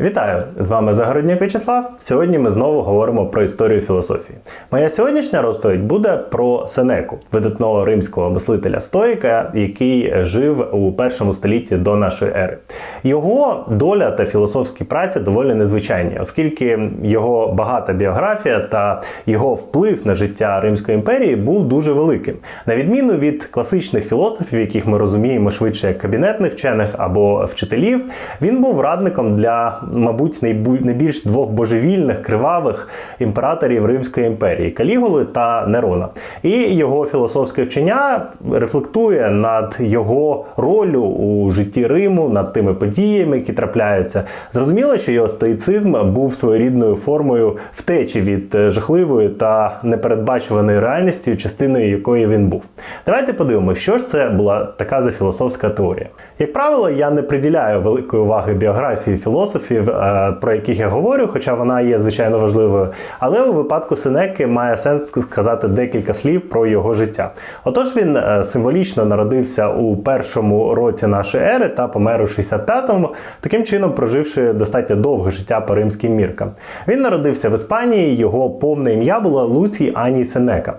Вітаю! З вами Загороднюк В'ячеслав. Сьогодні ми знову говоримо про історію філософії. Моя сьогоднішня розповідь буде про Сенеку, видатного римського мислителя стоїка, який жив у першому столітті до нашої ери. Його доля та філософські праці доволі незвичайні, оскільки його багата біографія та його вплив на життя Римської імперії був дуже великим. На відміну від класичних філософів, яких ми розуміємо швидше як кабінетних вчених або вчителів, він був радником для мабуть, найбільш двох божевільних кривавих імператорів Римської імперії Калігули та Нерона. І його філософське вчення рефлектує над його ролью у житті Риму, над тими подіями, які трапляються. Зрозуміло, що його стоїцизм був своєрідною формою втечі від жахливої та непередбачуваної реальності, частиною якої він був. Давайте подивимося, що ж це була така за філософська теорія. Як правило, я не приділяю великої уваги біографії філософів філософів, е, про яких я говорю, хоча вона є звичайно важливою. Але у випадку Сенеки має сенс сказати декілька слів про його життя. Отож, він е, символічно народився у першому році нашої ери та помер у 65-му, таким чином проживши достатньо довге життя по римським міркам. Він народився в Іспанії, його повне ім'я було Луцій Аній Сенека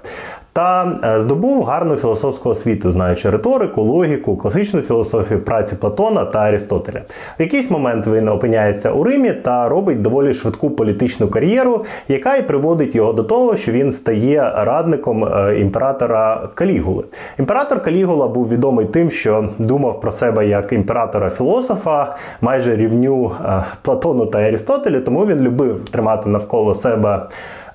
та е, здобув гарну філософську освіту, знаючи риторику, логіку, класичну філософію праці Платона та Арістотеля. В якийсь момент він опиняється у Римі та робить доволі швидку політичну кар'єру, яка і приводить його до того, що він стає радником е, імператора Калігули. Імператор Калігула був відомий тим, що думав про себе як імператора-філософа, майже рівню е, Платону та Арістотелю, тому він любив тримати навколо себе.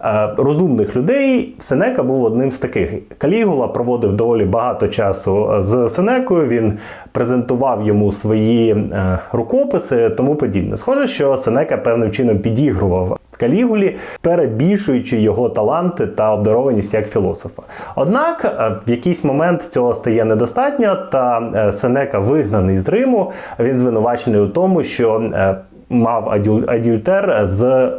Е, розумних людей Сенека був одним з таких. Калігула проводив доволі багато часу з Сенекою. Він презентував йому свої е, рукописи, тому подібне. Схоже, що Сенека певним чином підігрував. Калігулі, перебільшуючи його таланти та обдарованість як філософа. Однак е, в якийсь момент цього стає недостатньо, та Сенека вигнаний з Риму. Він звинувачений у тому, що мав адюльтер з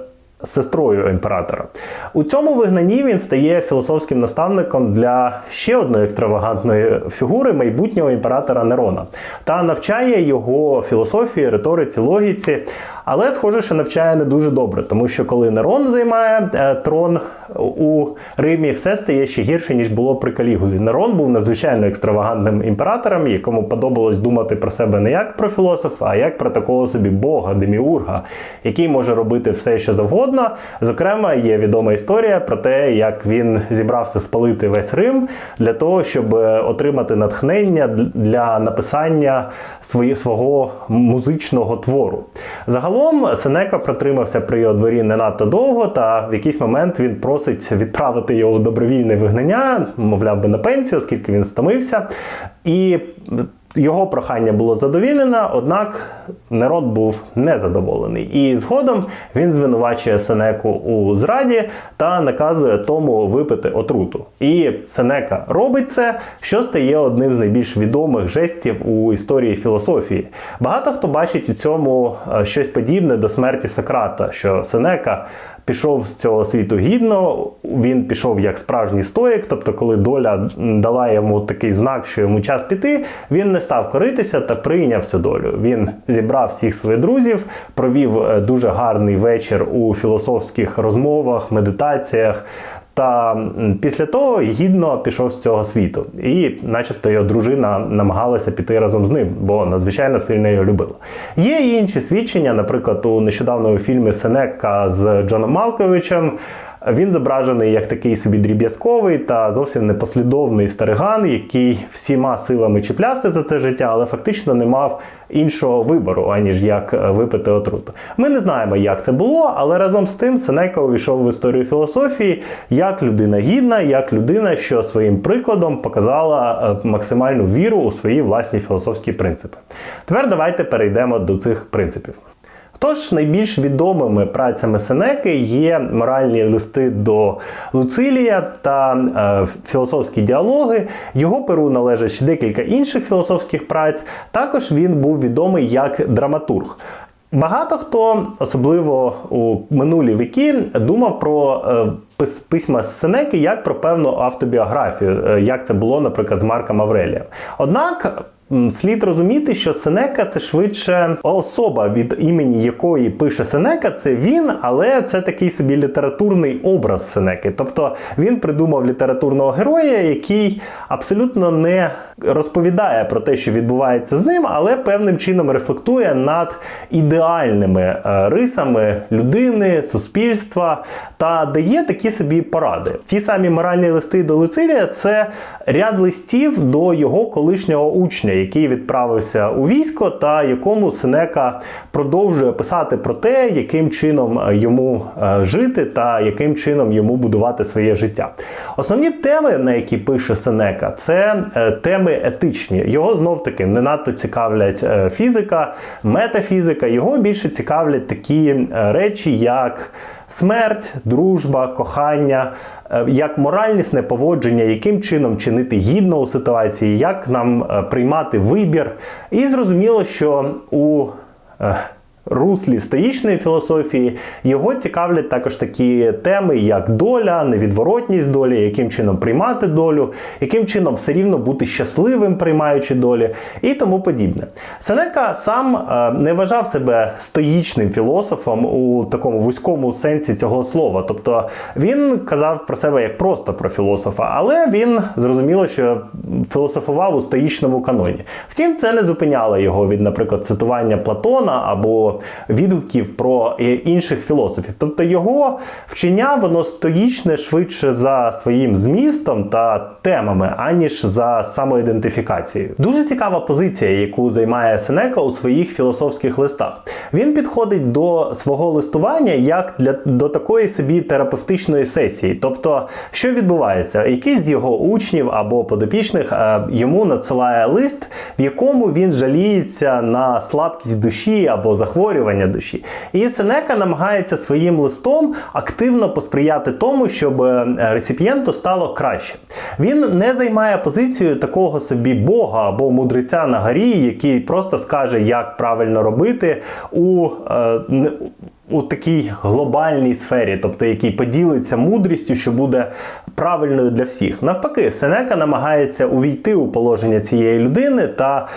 сестрою імператора. У цьому вигнанні він стає філософським наставником для ще одної екстравагантної фігури майбутнього імператора Нерона та навчає його філософії, риториці, логіці. Але схоже, що навчає не дуже добре, тому що коли Нерон займає е, трон у Римі, все стає ще гірше, ніж було при Калігулі. Нерон був надзвичайно екстравагантним імператором, якому подобалось думати про себе не як про філософа, а як про такого собі бога, деміурга, який може робити все, що завгодно. Зокрема, є відома історія про те, як він зібрався спалити весь Рим для того, щоб е, отримати натхнення для написання свого музичного твору. Загалом Загалом Сенека протримався при його дворі не надто довго, та в якийсь момент він просить відправити його в добровільне вигнання, мовляв би на пенсію, оскільки він стомився. І його прохання було задовільнено, однак народ був незадоволений. І згодом він звинувачує Сенеку у зраді та наказує тому випити отруту. І Сенека робить це, що стає одним з найбільш відомих жестів у історії філософії. Багато хто бачить у цьому е, щось подібне до смерті Сократа, що Сенека пішов з цього світу гідно, він пішов як справжній стоїк, тобто, коли доля дала йому такий знак, що йому час піти, він не став коритися та прийняв цю долю. Він зібрав всіх своїх друзів, провів е, дуже гарний вечір у філософських розмовах, медитаціях, та після того гідно пішов з цього світу, і, начебто, його дружина намагалася піти разом з ним, бо надзвичайно сильно його любила. Є інші свідчення, наприклад, у нещодавному фільмі Сенека з Джоном Малковичем. Він зображений як такий собі дріб'язковий та зовсім непослідовний стариган, який всіма силами чіплявся за це життя, але фактично не мав іншого вибору, аніж як е, випити отруту. Ми не знаємо, як це було, але разом з тим Сенека увійшов в історію філософії як людина гідна, як людина, що своїм прикладом показала е, максимальну віру у свої власні філософські принципи. Тепер давайте перейдемо до цих принципів. Тож найбільш відомими працями Сенеки є моральні листи до Луцилія та е, філософські діалоги. Його перу належать ще декілька інших філософських праць. Також він був відомий як драматург. Багато хто, особливо у минулі віки, думав про е, письма Сенеки як про певну автобіографію, е, як це було, наприклад, з Марком Аврелієм. Однак слід розуміти, що Сенека це швидше особа, від імені якої пише Сенека, це він, але це такий собі літературний образ Сенеки. Тобто він придумав літературного героя, який абсолютно не розповідає про те, що відбувається з ним, але певним чином рефлектує над ідеальними е, рисами людини, суспільства та дає такі собі поради. Ті самі моральні листи до Люцилія це ряд листів до його колишнього учня, який відправився у військо, та якому Сенека продовжує писати про те, яким чином йому е, жити та яким чином йому будувати своє життя. Основні теми, на які пише Сенека, це е, теми етичні. Його знов таки не надто цікавлять е, фізика, метафізика. Його більше цікавлять такі е, речі, як смерть, дружба, кохання, е, як моральнісне поводження, яким чином чинити гідно у ситуації, як нам приймати вибір. І зрозуміло, що у руслі стоїчної філософії його цікавлять також такі теми, як доля, невідворотність долі, яким чином приймати долю, яким чином все рівно бути щасливим, приймаючи долі, і тому подібне. Сенека сам е, не вважав себе стоїчним філософом у такому вузькому сенсі цього слова. Тобто він казав про себе як просто про філософа, але він зрозуміло, що філософував у стоїчному каноні. Втім, це не зупиняло його від, наприклад, цитування Платона або відгуків про е, інших філософів. Тобто його вчення воно стоїчне швидше за своїм змістом та темами, аніж за самоідентифікацією. Дуже цікава позиція, яку займає Сенека у своїх філософських листах. Він підходить до свого листування як для до такої собі терапевтичної сесії. Тобто, що відбувається? Якийсь з його учнів або подопічних е, йому надсилає лист, в якому він жаліється на слабкість душі або захворювання душі. І Сенека намагається своїм листом активно посприяти тому, щоб е, реципієнту стало краще. Він не займає позицію такого собі Бога або мудреця на горі, який просто скаже, як правильно робити у. е, у такій глобальній сфері, тобто який поділиться мудрістю, що буде правильною для всіх. Навпаки, Сенека намагається увійти у положення цієї людини та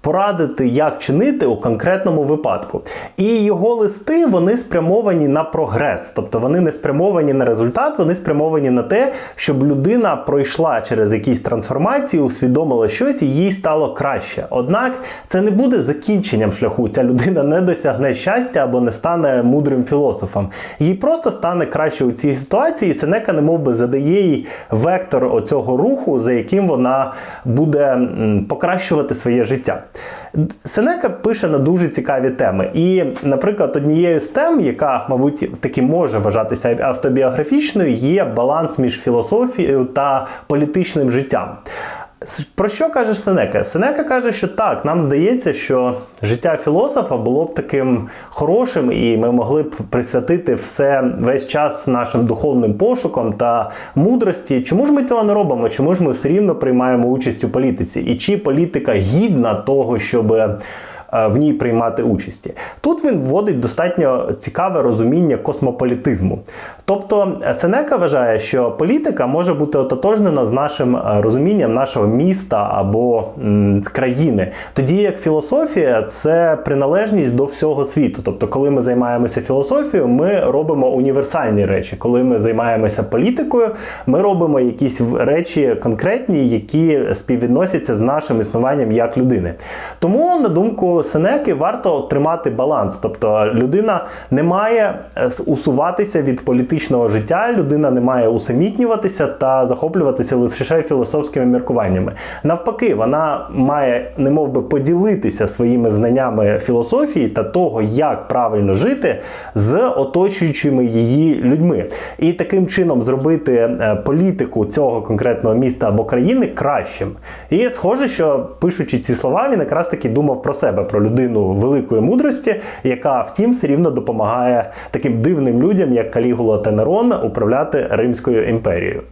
порадити, як чинити у конкретному випадку. І його листи вони спрямовані на прогрес, тобто вони не спрямовані на результат, вони спрямовані на те, щоб людина пройшла через якісь трансформації, усвідомила щось і їй стало краще. Однак це не буде закінченням шляху. Ця людина не досягне щастя або не стане мудрим філософом. Їй просто стане краще у цій ситуації. і Сенека немов би задає їй вектор оцього руху, за яким вона буде покращувати своє життя. Сенека пише на дуже цікаві теми. І, наприклад, однією з тем, яка, мабуть, таки може вважатися автобіографічною, є баланс між філософією та політичним життям. Про що каже Сенека? Сенека каже, що так, нам здається, що життя філософа було б таким хорошим, і ми могли б присвятити все весь час нашим духовним пошукам та мудрості. Чому ж ми цього не робимо? Чому ж ми все рівно приймаємо участь у політиці? І чи політика гідна того, щоб е, в ній приймати участі. Тут він вводить достатньо цікаве розуміння космополітизму. Тобто Сенека вважає, що політика може бути ототожнена з нашим е, розумінням нашого міста або м, країни. Тоді як філософія це приналежність до всього світу. Тобто, коли ми займаємося філософією, ми робимо універсальні речі. Коли ми займаємося політикою, ми робимо якісь речі конкретні, які співвідносяться з нашим існуванням як людини. Тому, на думку Сенеки, варто тримати баланс. Тобто людина не має е, усуватися від політичного життя, людина не має усамітнюватися та захоплюватися лише філософськими міркуваннями. Навпаки, вона має немов би поділитися своїми знаннями філософії та того, як правильно жити з оточуючими її людьми. І таким чином зробити е, політику цього конкретного міста або країни кращим. І схоже, що пишучи ці слова, він якраз таки думав про себе, про людину великої мудрості, яка втім все рівно допомагає таким дивним людям, як Калігула та Нерон, управляти Римською імперією.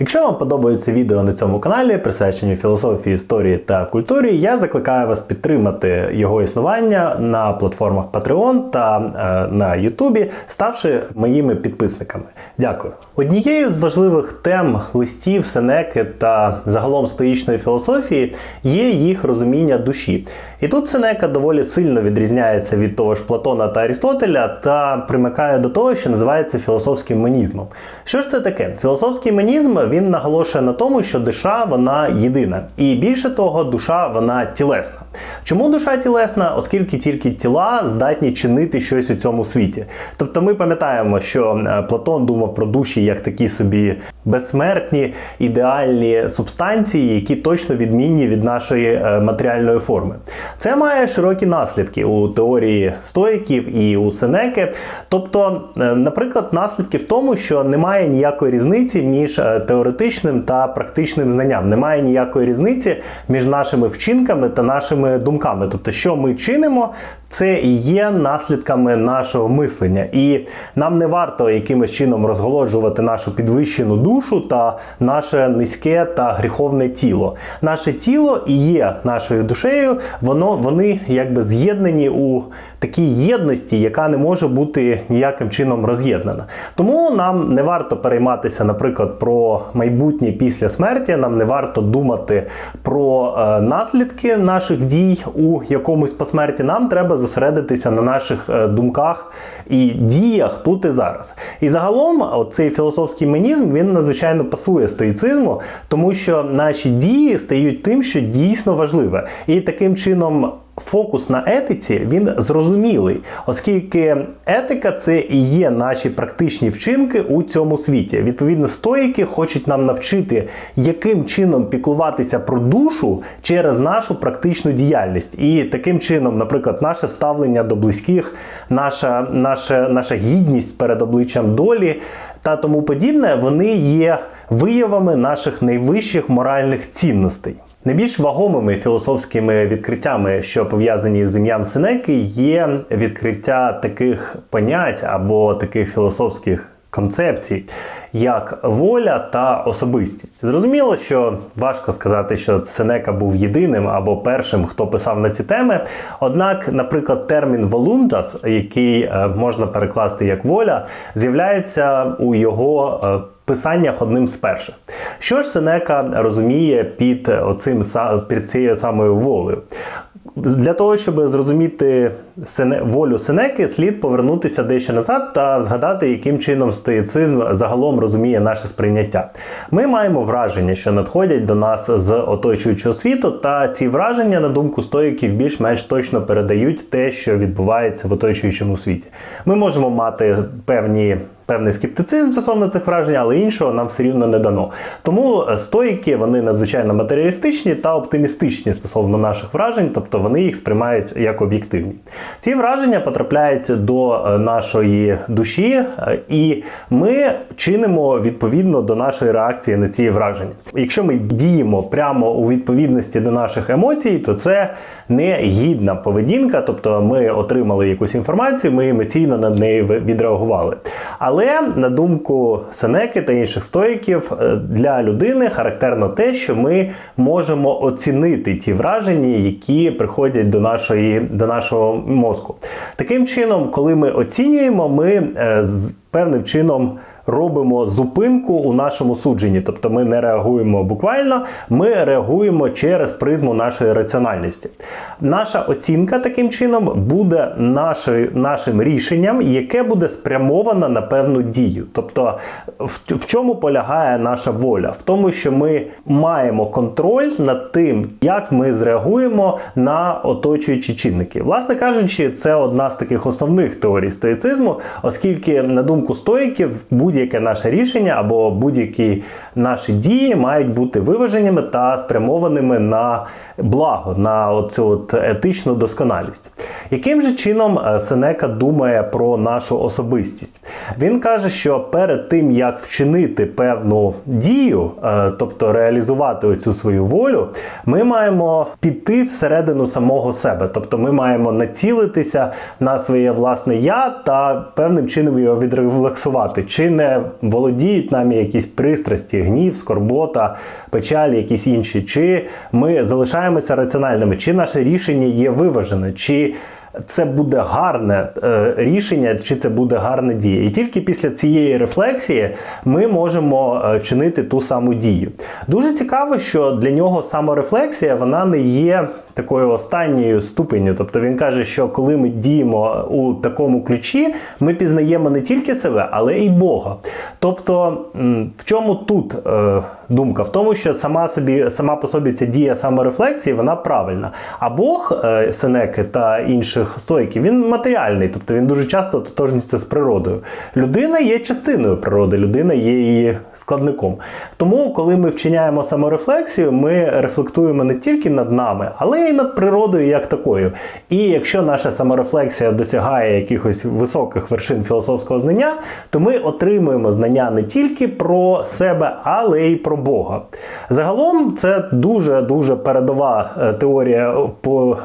Якщо вам подобаються відео на цьому каналі, присвячені філософії, історії та культурі, я закликаю вас підтримати його існування на платформах Patreon та е, на YouTube, ставши моїми підписниками. Дякую. Однією з важливих тем листів Сенеки та загалом стоїчної філософії є їх розуміння душі. І тут Сенека доволі сильно відрізняється від того ж Платона та Арістотеля та примикає до того, що називається філософським менізмом. Що ж це таке? Філософський менізм він наголошує на тому, що душа вона єдина, і більше того, душа вона тілесна. Чому душа тілесна? Оскільки тільки тіла здатні чинити щось у цьому світі. Тобто ми пам'ятаємо, що е, Платон думав про душі як такі собі безсмертні ідеальні субстанції, які точно відмінні від нашої е, матеріальної форми. Це має широкі наслідки у теорії стоїків і у Сенеки. Тобто, е, наприклад, наслідки в тому, що немає ніякої різниці між е, теоретичним та практичним знанням. Немає ніякої різниці між нашими вчинками та нашими думками. Тобто, що ми чинимо, це і є наслідками нашого мислення. І нам не варто якимось чином розголоджувати нашу підвищену душу та наше низьке та гріховне тіло. Наше тіло і є нашою душею, воно вони якби з'єднані у такій єдності, яка не може бути ніяким чином роз'єднана. Тому нам не варто перейматися, наприклад, про майбутнє після смерті. Нам не варто думати про е, наслідки наших дій у якомусь посмерті. Нам треба зосередитися на наших е, думках і діях тут і зараз. І загалом, цей філософський менізм він надзвичайно пасує стоїцизму, тому що наші дії стають тим, що дійсно важливе. І таким чином. Фокус на етиці він зрозумілий, оскільки етика це і є наші практичні вчинки у цьому світі. Відповідно, стоїки хочуть нам навчити, яким чином піклуватися про душу через нашу практичну діяльність. І таким чином, наприклад, наше ставлення до близьких, наша, наша, наша гідність перед обличчям долі. Та тому подібне, вони є виявами наших найвищих моральних цінностей. Найбільш вагомими філософськими відкриттями, що пов'язані з ім'ям Сенеки, є відкриття таких понять або таких філософських концепцій, як воля та особистість. Зрозуміло, що важко сказати, що Сенека був єдиним або першим, хто писав на ці теми. Однак, наприклад, термін волунтас, який е, можна перекласти як воля, з'являється у його е, писаннях одним з перших. Що ж Сенека розуміє під оцим під цією самою волею? Для того, щоб зрозуміти волю Сенеки, слід повернутися дещо назад та згадати, яким чином стоїцизм загалом розуміє наше сприйняття. Ми маємо враження, що надходять до нас з оточуючого світу, та ці враження, на думку стоїків, більш-менш точно передають те, що відбувається в оточуючому світі. Ми можемо мати певні певний скептицизм стосовно цих вражень, але іншого нам все рівно не дано. Тому стоїки вони надзвичайно матеріалістичні та оптимістичні стосовно наших вражень, тобто вони їх сприймають як об'єктивні. Ці враження потрапляють до е, нашої душі, е, і ми чинимо відповідно до нашої реакції на ці враження. Якщо ми діємо прямо у відповідності до наших емоцій, то це не гідна поведінка, тобто ми отримали якусь інформацію, ми емоційно на неї відреагували. Але на думку Сенеки та інших стоїків, е, для людини характерно те, що ми можемо оцінити ті враження, які приходять до нашої до нашого мозку. Таким чином, коли ми оцінюємо, ми е, з певним чином робимо зупинку у нашому судженні. Тобто ми не реагуємо буквально, ми реагуємо через призму нашої раціональності. Наша оцінка таким чином буде нашою, нашим рішенням, яке буде спрямовано на певну дію. Тобто, в, в чому полягає наша воля? В тому, що ми маємо контроль над тим, як ми зреагуємо на оточуючі чинники. Власне кажучи, це одна з таких основних теорій стоїцизму, оскільки, на думку стоїків, будь будь-яке наше рішення або будь-які наші дії мають бути виваженими та спрямованими на благо, на оцю от етичну досконалість. Яким же чином е, Сенека думає про нашу особистість? Він каже, що перед тим, як вчинити певну дію, е, тобто реалізувати оцю свою волю, ми маємо піти всередину самого себе. Тобто ми маємо націлитися на своє власне я та певним чином його відрефлексувати. Чи не володіють нами якісь пристрасті, гнів, скорбота, печаль, якісь інші, чи ми залишаємося раціональними, чи наше рішення є виважене, чи це буде гарне е, рішення, чи це буде гарна дія. І тільки після цієї рефлексії ми можемо е, чинити ту саму дію. Дуже цікаво, що для нього саморефлексія вона не є такою останньою ступенью. Тобто він каже, що коли ми діємо у такому ключі, ми пізнаємо не тільки себе, але й Бога. Тобто, в чому тут е, думка? В тому, що сама собі, сама по собі ця дія саморефлексії, вона правильна. А Бог е, Сенеки та інших стоїків, він матеріальний, тобто він дуже часто тотожністю з природою. Людина є частиною природи, людина є її складником. Тому, коли ми вчиняємо саморефлексію, ми рефлектуємо не тільки над нами, але й над природою як такою. І якщо наша саморефлексія досягає якихось високих вершин філософського знання, то ми отримуємо знання не тільки про себе, але й про Бога. Загалом це дуже дуже передова е, теорія по,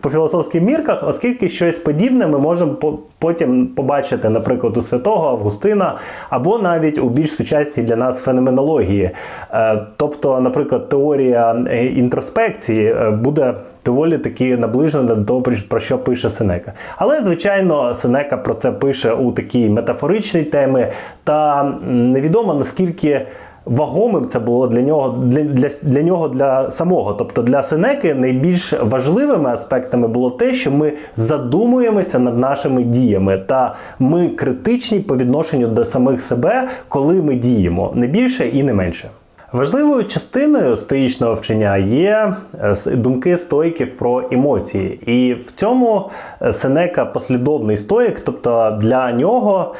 по філософських мірках, оскільки щось подібне ми можемо потім побачити, наприклад, у святого Августина, або навіть у більш сучасній для нас феноменології. Е, Тобто, наприклад, теорія е, інтроспекції е, буде доволі таки наближена до того, про що пише Сенека. Але, звичайно, Сенека про це пише у такій метафоричній темі, та невідомо наскільки. Вагомим це було для нього для, для, для нього для самого. Тобто для Сенеки найбільш важливими аспектами було те, що ми задумуємося над нашими діями, та ми критичні по відношенню до самих себе, коли ми діємо, не більше і не менше. Важливою частиною стоїчного вчення є е, думки стоїків про емоції. І в цьому е, Сенека послідовний стоїк, тобто для нього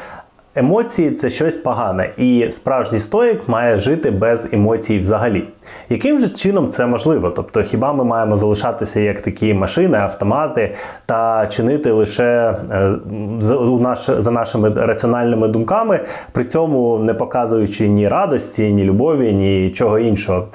емоції це щось погане, і справжній стоїк має жити без емоцій взагалі. Яким же чином це можливо? Тобто, хіба ми маємо залишатися як такі машини, автомати та чинити лише е, за нашими раціональними думками, при цьому не показуючи ні радості, ні любові, ні чого іншого.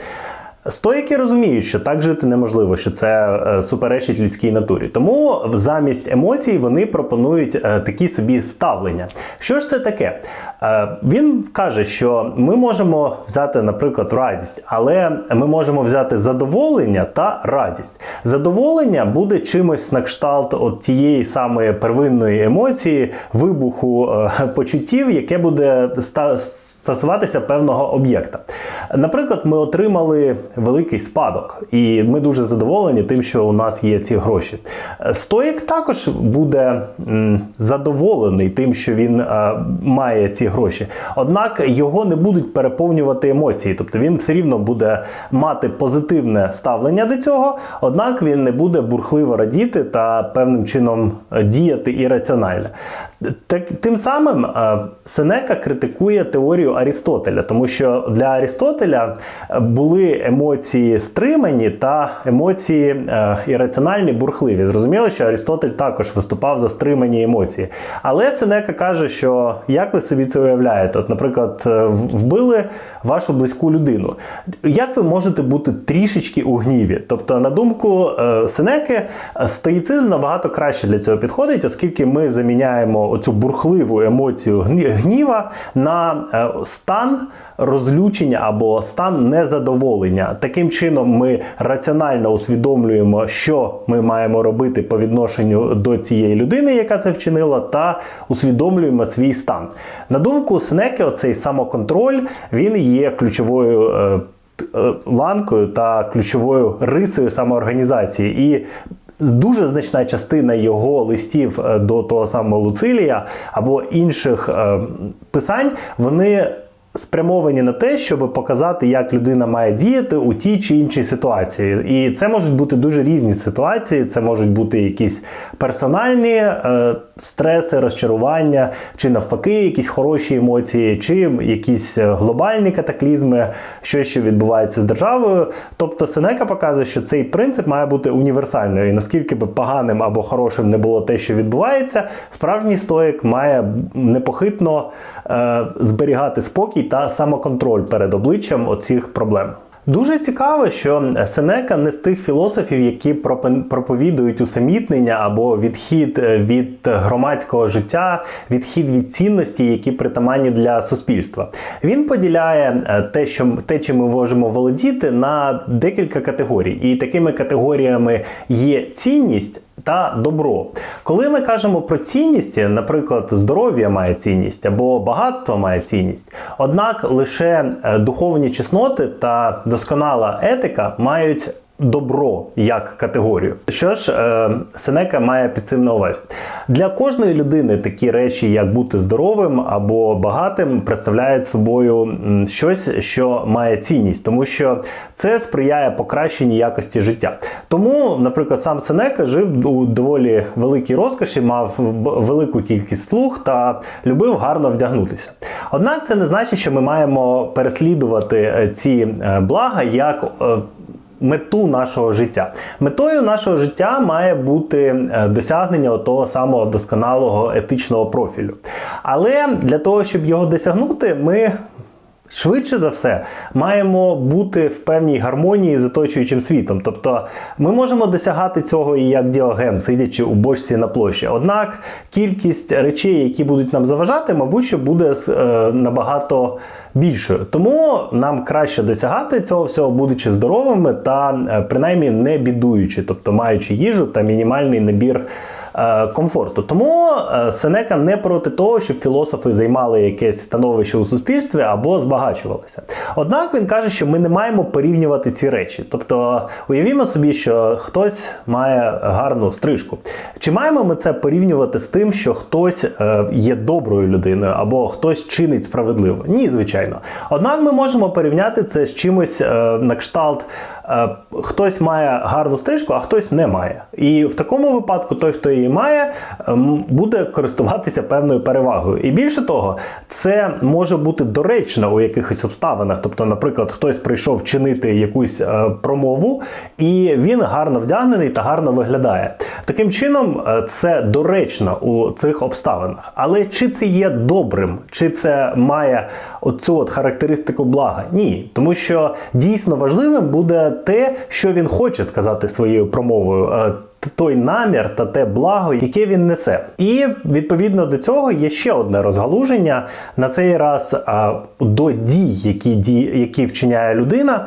Стоїки розуміють, що так жити неможливо, що це е, суперечить людській натурі. Тому замість емоцій вони пропонують е, такі собі ставлення. Що ж це таке? Е, Він каже, що ми можемо взяти, наприклад, радість, але ми можемо взяти задоволення та радість. Задоволення буде чимось на кшталт от тієї самої первинної емоції, вибуху почуттів, яке буде стосуватися певного об'єкта. Наприклад, ми отримали великий спадок, і ми дуже задоволені тим, що у нас є ці гроші. Е, Стоїк також буде задоволений тим, що він е, має ці гроші. Однак його не будуть переповнювати емоції, тобто він все рівно буде мати позитивне ставлення до цього, однак він не буде бурхливо радіти та певним чином е, діяти ірраціонально. Так, тим самим е, Сенека критикує теорію Арістотеля, тому що для Арістотеля е, були емоції стримані та емоції е, ірраціональні, бурхливі. Зрозуміло, що Арістотель також виступав за стримані емоції. Але Сенека каже, що як ви собі це уявляєте? От, наприклад, вбили вашу близьку людину. Як ви можете бути трішечки у гніві? Тобто, на думку Сенеки, стоїцизм набагато краще для цього підходить, оскільки ми заміняємо оцю бурхливу емоцію гніва на е, стан розлючення або стан незадоволення. Таким чином, ми раціонально усвідомлюємо, що ми маємо робити по відношенню до цієї людини, яка це вчинила, та усвідомлюємо свій стан. На думку Сенеки, оцей самоконтроль він є ключовою. е, е, ланкою та ключовою рисою самоорганізації. І дуже значна частина його листів е, до того самого Луцилія або інших е, писань, вони спрямовані на те, щоб показати, як людина має діяти у тій чи іншій ситуації. І це можуть бути дуже різні ситуації. Це можуть бути якісь персональні е, стреси, розчарування, чи навпаки, якісь хороші емоції, чи якісь е, глобальні катаклізми, що відбувається з державою. Тобто Сенека показує, що цей принцип має бути універсальною. І наскільки би поганим або хорошим не було те, що відбувається, справжній стоїк має непохитно зберігати спокій та самоконтроль перед обличчям оцих проблем. Дуже цікаво, що Сенека не з тих філософів, які проповідують усамітнення або відхід е, від громадського життя, відхід від цінностей, які притаманні для суспільства. Він поділяє е, те, що те, чим ми можемо володіти, на декілька категорій. І такими категоріями є цінність. Та добро. Коли ми кажемо про цінність, наприклад, здоров'я має цінність або багатство має цінність, однак лише е, духовні чесноти та досконала етика мають добро як категорію. Що ж, е, Сенека має під цим на увазі. Для кожної людини такі речі, як бути здоровим або багатим, представляють собою щось, що має цінність, тому що це сприяє покращенню якості життя. Тому, наприклад, сам Сенека жив у доволі великій розкоші, мав велику кількість слуг та любив гарно вдягнутися. Однак це не значить, що ми маємо переслідувати е, ці е, блага як. Мету нашого життя. Метою нашого життя має бути е, досягнення того самого досконалого етичного профілю. Але для того, щоб його досягнути, ми Швидше за все, маємо бути в певній гармонії з оточуючим світом. Тобто ми можемо досягати цього і як діоген, сидячи у бочці на площі. Однак кількість речей, які будуть нам заважати, мабуть, що буде е, набагато більшою. Тому нам краще досягати цього всього, будучи здоровими та е, принаймні не бідуючи, тобто маючи їжу та мінімальний набір комфорту. Тому е, Сенека не проти того, щоб філософи займали якесь становище у суспільстві або збагачувалися. Однак він каже, що ми не маємо порівнювати ці речі. Тобто, уявімо собі, що хтось має гарну стрижку. Чи маємо ми це порівнювати з тим, що хтось е, є доброю людиною або хтось чинить справедливо? Ні, звичайно. Однак ми можемо порівняти це з чимось е, на кшталт. Е, Хтось має гарну стрижку, а хтось не має. І в такому випадку той, хто її має, ем, буде користуватися певною перевагою. І більше того, це може бути доречно у якихось обставинах. Тобто, наприклад, хтось прийшов чинити якусь е, промову, і він гарно вдягнений та гарно виглядає. Таким чином, е, це доречно у цих обставинах. Але чи це є добрим, чи це має оцю от характеристику блага? Ні, тому що дійсно важливим буде те, що він хоче сказати своєю промовою. е, Той намір та те благо, яке він несе, і відповідно до цього є ще одне розгалуження на цей раз а, до дій, які дій, які вчиняє людина.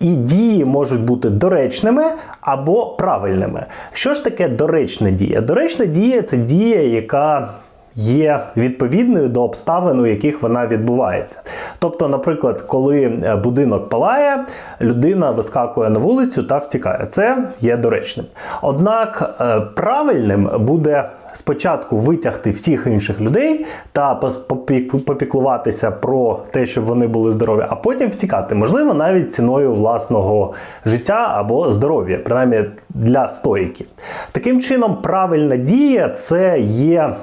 І дії можуть бути доречними або правильними. Що ж таке доречна дія? Доречна дія це дія, яка є відповідною до обставин, у яких вона відбувається. Тобто, наприклад, коли е, будинок палає, людина вискакує на вулицю та втікає. Це є доречним. Однак е, правильним буде спочатку витягти всіх інших людей та попіклуватися про те, щоб вони були здорові, а потім втікати, можливо, навіть ціною власного життя або здоров'я, принаймні для стоїки. Таким чином, правильна дія це є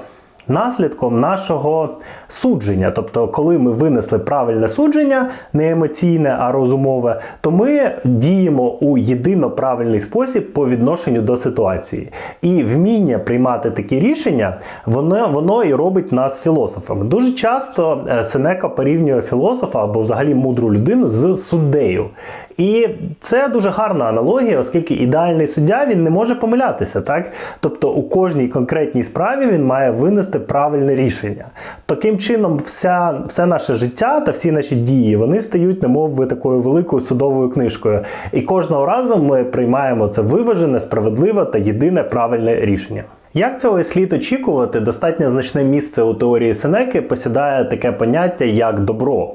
наслідком нашого судження. Тобто, коли ми винесли правильне судження, не емоційне, а розумове, то ми діємо у єдино правильний спосіб по відношенню до ситуації. І вміння приймати такі рішення, воно, воно і робить нас філософами. Дуже часто е, Сенека порівнює філософа або взагалі мудру людину з суддею. І це дуже гарна аналогія, оскільки ідеальний суддя він не може помилятися, так? Тобто у кожній конкретній справі він має винести правильне рішення. Таким чином, вся, все наше життя та всі наші дії вони стають, немов би такою великою судовою книжкою. І кожного разу ми приймаємо це виважене, справедливе та єдине правильне рішення. Як цього і слід очікувати, достатньо значне місце у теорії Сенеки посідає таке поняття як добро.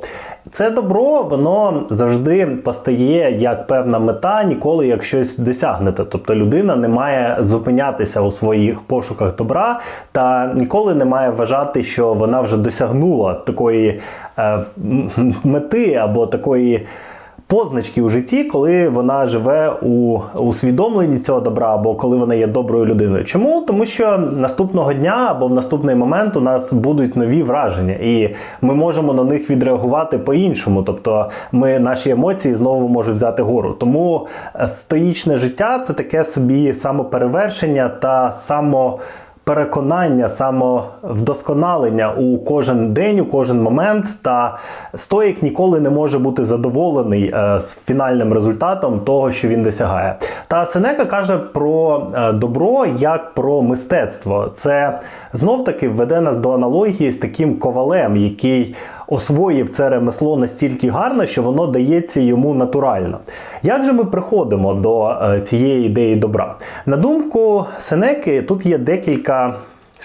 Це добро, воно завжди постає як певна мета, ніколи як щось досягнете. Тобто людина не має зупинятися у своїх пошуках добра та ніколи не має вважати, що вона вже досягнула такої е, мети або такої позначки у житті, коли вона живе у усвідомленні цього добра, або коли вона є доброю людиною. Чому? Тому що наступного дня або в наступний момент у нас будуть нові враження, і ми можемо на них відреагувати по-іншому. Тобто, ми наші емоції знову можуть взяти гору. Тому е, стоїчне життя це таке собі самоперевершення та само переконання, самовдосконалення у кожен день, у кожен момент. Та стоїк ніколи не може бути задоволений е, з фінальним результатом того, що він досягає. Та Сенека каже про е, добро як про мистецтво. Це знов таки веде нас до аналогії з таким ковалем, який освоїв це ремесло настільки гарно, що воно дається йому натурально. Як же ми приходимо до е, цієї ідеї добра? На думку Сенеки, тут є декілька.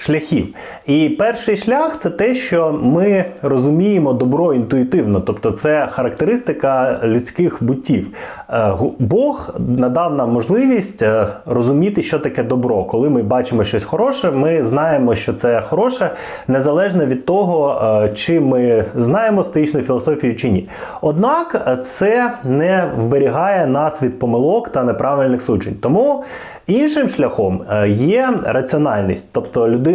Шляхів. І перший шлях це те, що ми розуміємо добро інтуїтивно, тобто це характеристика людських буттів. Е, Бог надав нам можливість е, розуміти, що таке добро. Коли ми бачимо щось хороше, ми знаємо, що це хороше, незалежно від того, е, чи ми знаємо стоїчну філософію чи ні. Однак це не вберігає нас від помилок та неправильних суджень. Тому Іншим шляхом є раціональність, тобто людина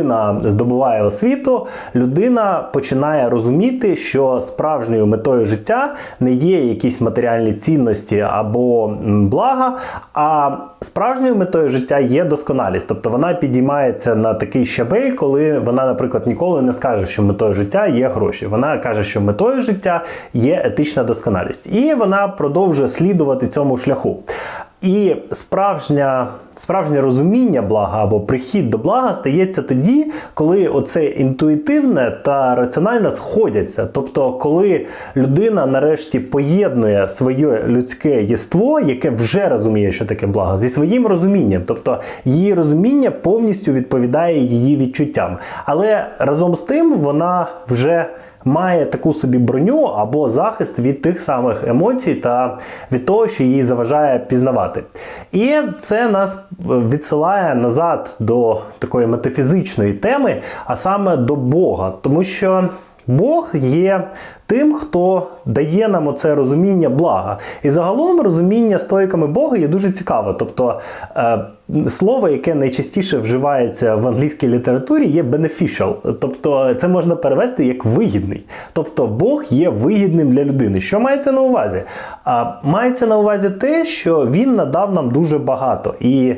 здобуває освіту, людина починає розуміти, що справжньою метою життя не є якісь матеріальні цінності або блага, а справжньою метою життя є досконалість. Тобто вона підіймається на такий щабель, коли вона, наприклад, ніколи не скаже, що метою життя є гроші. Вона каже, що метою життя є етична досконалість, і вона продовжує слідувати цьому шляху. І справжня, справжнє розуміння блага або прихід до блага стається тоді, коли оце інтуїтивне та раціональне сходяться. Тобто, коли людина нарешті поєднує своє людське єство, яке вже розуміє, що таке благо, зі своїм розумінням. Тобто її розуміння повністю відповідає її відчуттям. Але разом з тим вона вже має таку собі броню або захист від тих самих емоцій та від того, що їй заважає пізнавати. І це нас відсилає назад до такої метафізичної теми, а саме до Бога, тому що. Бог є тим, хто дає нам оце розуміння блага. І загалом розуміння стоїками Бога є дуже цікаве. Тобто е, слово, яке найчастіше вживається в англійській літературі, є beneficial. Тобто це можна перевести як вигідний. Тобто Бог є вигідним для людини. Що мається на увазі? Мається на увазі те, що він надав нам дуже багато. І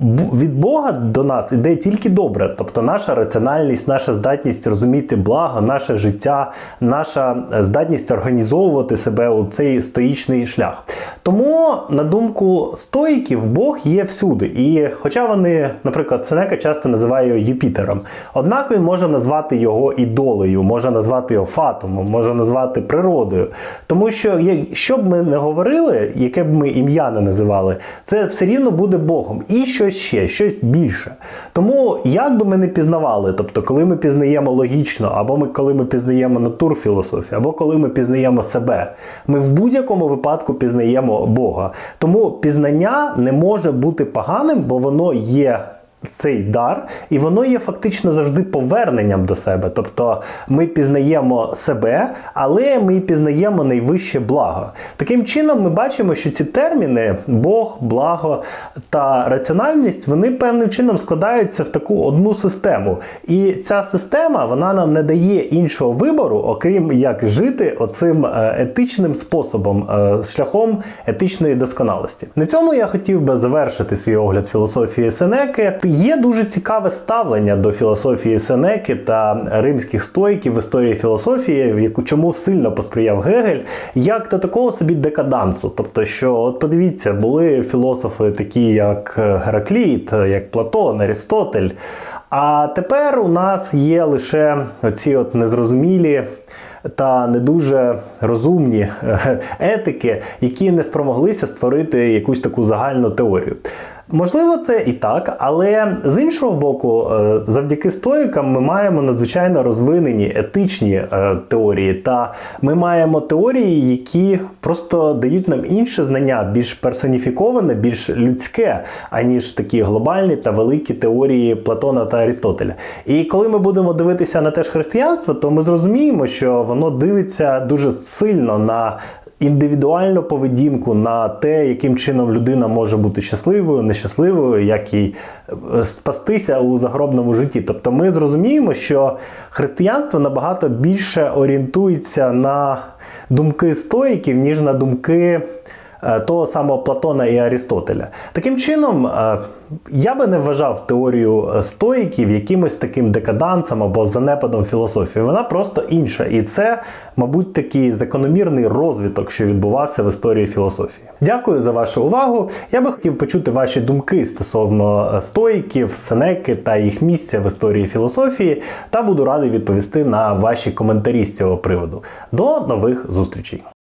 від Бога до нас іде тільки добре, тобто наша раціональність, наша здатність розуміти благо, наше життя, наша е, здатність організовувати себе у цей стоїчний шлях. Тому, на думку стоїків, Бог є всюди. І хоча вони, наприклад, Сенека часто називає його Юпітером, однак він може назвати його ідолею, може назвати його фатумом, може назвати природою. Тому що, що б ми не говорили, яке б ми ім'я не називали, це все рівно буде Богом. І щось ще, щось більше. Тому як би ми не пізнавали, тобто, коли ми пізнаємо логічно, або ми коли ми пізнаємо натурфілософію, або коли ми пізнаємо себе, ми в будь-якому випадку пізнаємо Бога. Тому пізнання не може бути поганим, бо воно є. Цей дар, і воно є фактично завжди поверненням до себе. Тобто ми пізнаємо себе, але ми пізнаємо найвище благо. Таким чином, ми бачимо, що ці терміни Бог, благо та раціональність вони певним чином складаються в таку одну систему. І ця система вона нам не дає іншого вибору, окрім як жити оцим е, етичним способом, е, шляхом етичної досконалості. На цьому я хотів би завершити свій огляд філософії Сенеки. Є дуже цікаве ставлення до філософії Сенеки та римських стоїків в історії філософії, яку чому сильно посприяв Гегель, як до такого собі декадансу. Тобто, що от подивіться, були філософи такі, як Геракліт, як Платон, Арістотель. А тепер у нас є лише оці от незрозумілі та не дуже розумні е, етики, які не спромоглися створити якусь таку загальну теорію. Можливо, це і так, але з іншого боку, е, завдяки стоїкам ми маємо надзвичайно розвинені етичні е, теорії, та ми маємо теорії, які просто дають нам інше знання, більш персоніфіковане, більш людське, аніж такі глобальні та великі теорії Платона та Арістотеля. І коли ми будемо дивитися на те ж християнство, то ми зрозуміємо, що воно дивиться дуже сильно на індивідуальну поведінку на те, яким чином людина може бути щасливою, нещасливою, як їй е, спастися у загробному житті. Тобто ми зрозуміємо, що християнство набагато більше орієнтується на думки стоїків, ніж на думки. Е, того самого Платона і Арістотеля. Таким чином, е, я би не вважав теорію е, стоїків якимось таким декадансом або занепадом філософії. Вона просто інша. І це, мабуть, такий закономірний розвиток, що відбувався в історії філософії. Дякую за вашу увагу. Я би хотів почути ваші думки стосовно стоїків, сенеки та їх місця в історії філософії, та буду радий відповісти на ваші коментарі з цього приводу. До нових зустрічей!